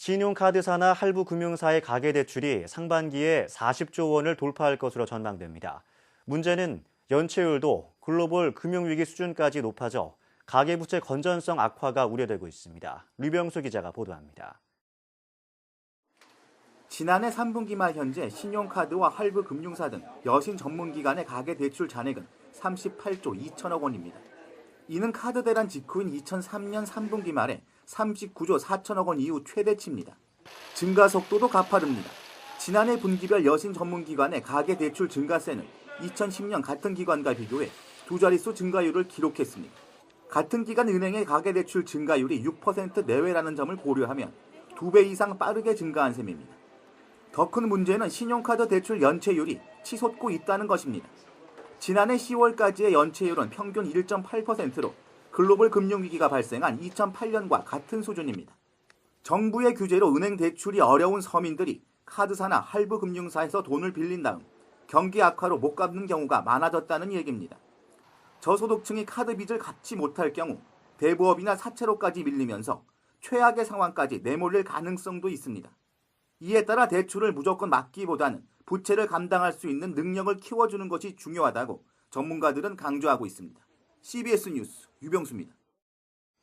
신용카드사나 할부금융사의 가계대출이 상반기에 40조 원을 돌파할 것으로 전망됩니다. 문제는 연체율도 글로벌 금융위기 수준까지 높아져 가계부채 건전성 악화가 우려되고 있습니다. 류병수 기자가 보도합니다. 지난해 3분기 말 현재 신용카드와 할부금융사 등 여신 전문기관의 가계대출 잔액은 38조 2천억 원입니다. 이는 카드 대란 직후인 2003년 3분기 말에 39조 4천억 원 이후 최대치입니다. 증가 속도도 가파릅니다. 지난해 분기별 여신 전문기관의 가계 대출 증가세는 2010년 같은 기관과 비교해 두 자릿수 증가율을 기록했습니다. 같은 기간 은행의 가계 대출 증가율이 6% 내외라는 점을 고려하면 두 배 이상 빠르게 증가한 셈입니다. 더 큰 문제는 신용카드 대출 연체율이 치솟고 있다는 것입니다. 지난해 10월까지의 연체율은 평균 1.8%로 글로벌 금융위기가 발생한 2008년과 같은 수준입니다. 정부의 규제로 은행 대출이 어려운 서민들이 카드사나 할부 금융사에서 돈을 빌린 다음 경기 악화로 못 갚는 경우가 많아졌다는 얘기입니다. 저소득층이 카드 빚을 갚지 못할 경우 대부업이나 사채로까지 밀리면서 최악의 상황까지 내몰릴 가능성도 있습니다. 이에 따라 대출을 무조건 막기보다는 부채를 감당할 수 있는 능력을 키워주는 것이 중요하다고 전문가들은 강조하고 있습니다. CBS 뉴스 유병수입니다.